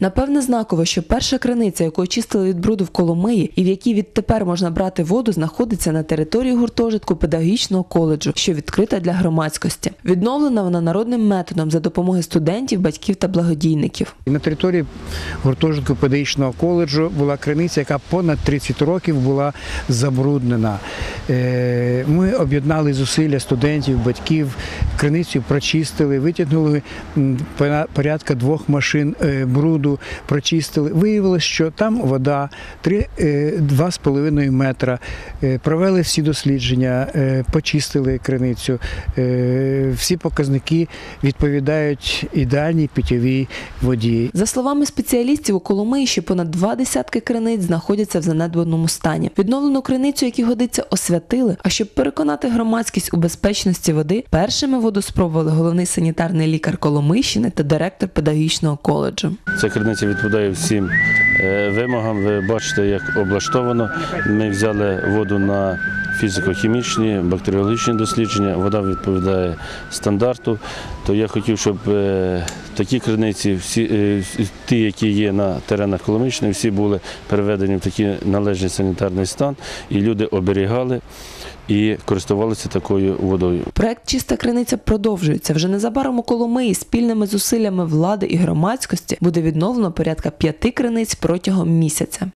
Напевне, знаково, що перша криниця, яку очистили від бруду в Коломиї, і в якій відтепер можна брати воду, знаходиться на території гуртожитку педагогічного коледжу, що відкрита для громадськості. Відновлена вона народним методом за допомоги студентів, батьків та благодійників. На території гуртожитку педагогічного коледжу була криниця, яка понад 30 років була забруднена. Е, Ми об'єднали зусилля студентів, батьків, криницю прочистили, витягнули порядка двох машин е, бруду, прочистили. Виявилось, що там вода 3, е, 2,5 метра. Е, Провели всі дослідження, е, почистили криницю. Всі показники відповідають ідеальній питьовій воді. За словами спеціалістів, у Коломиї ще понад два десятки криниць знаходяться в занедбаному стані. Відновлену криницю, які годиться, освятили. А щоб переконати громадськість у безпечності води, першими воду спробували головний санітарний лікар Коломийщини та директор педагогічного коледжу. Ця криниця відповідає всім вимогам. Ви бачите, як облаштовано. Ми взяли воду на фізико-хімічні, бактеріологічні дослідження. Вода відповідає стандарту. То я хотів, щоб е, такі криниці, всі е, ті, які є на теренах Коломийщини, всі були переведені в такий належний санітарний стан, і люди оберігали і користувалися такою водою. Проект Чиста криниця продовжується. Вже незабаром у Коломиї спільними зусиллями влади і громадськості буде відновлено порядка п'яти криниць протягом місяця.